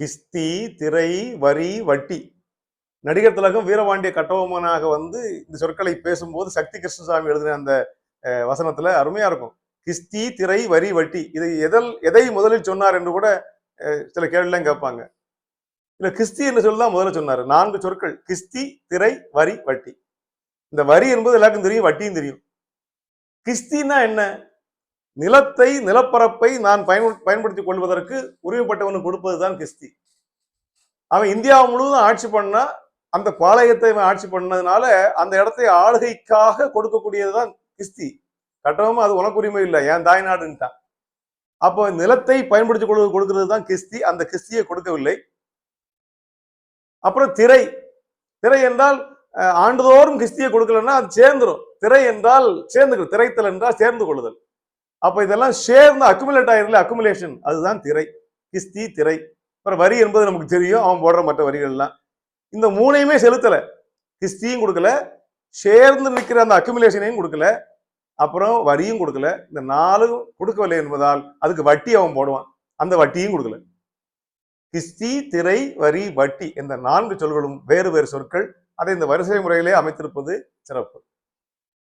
கிஸ்தி திரை வரி வட்டி. நடிகர் திலகம் வீரபாண்டிய கட்டபொம்மனாக வந்து இந்த சொற்களை பேசும்போது சக்தி கிருஷ்ணசாமி எழுதின அந்த வசனத்துல அருமையா இருக்கும். கிஸ்தி திரை வரி வட்டி. இதை எதல் எதை முதலில் சொன்னார் என்று கூட சில கேள்விலாம் கேட்பாங்க. இல்ல கிஸ்தி என்று சொல்லி முதல்ல சொன்னாரு. நான்கு சொற்கள். கிஸ்தி திரை வரி வட்டி. இந்த வரி என்பது எல்லாருக்கும் தெரியும் வட்டியும் தெரியும். கிஸ்தின்னா என்ன? நிலத்தை நிலப்பரப்பை நான் பயன் பயன்படுத்திக் கொள்வதற்கு உரிமைப்பட்டவனுக்கு கொடுப்பதுதான் கிஸ்தி அவன் இந்தியா முழுவதும் ஆட்சி பண்ணா அந்த பாளையத்தை அவன் ஆட்சி பண்ணதுனால அந்த இடத்தை ஆளுகைக்காக கொடுக்கக்கூடியதுதான் கிஸ்தி கட்டணமும் அது உனக்கு உரிமை இல்லை என் தாய்நாடுன்ட்டான். அப்போ நிலத்தை பயன்படுத்திக் கொள்வது கொடுக்கிறது தான் கிஸ்தி அந்த கிஸ்தியை கொடுக்கவில்லை. அப்புறம் திரை. திரை என்றால் ஆண்டுதோறும் கிஸ்தியை கொடுக்கலன்னா அது சேர்ந்துரும். திரை என்றால் சேர்ந்துக்கணும் திரைத்தல் என்றால் சேர்ந்து கொள்ளுதல் அப்போ இதெல்லாம் சேர்ந்து அக்குமுலேட் ஆயிருல அக்குமுலேஷன் அதுதான் திரை. கிஸ்தி திரை. அப்புறம் வரி என்பது நமக்கு தெரியும். அவன் போடுற மற்ற வரிகள்லாம். இந்த மூணையுமே செலுத்தலை. கிஸ்தியும் கொடுக்கல. சேர்ந்து நிற்கிற அந்த அக்குமுலேஷனையும் கொடுக்கல. அப்புறம் வரியும் கொடுக்கல. இந்த நாலும் கொடுக்கவில்லை என்பதால் அதுக்கு வட்டி அவன் போடுவான். அந்த வட்டியும் கொடுக்கல. கிஸ்தி திரை வரி வட்டி இந்த நான்கு சொல்களும் வேறு வேறு சொற்கள். அதை இந்த வரிசை முறையிலே அமைத்திருப்பது சிறப்பு.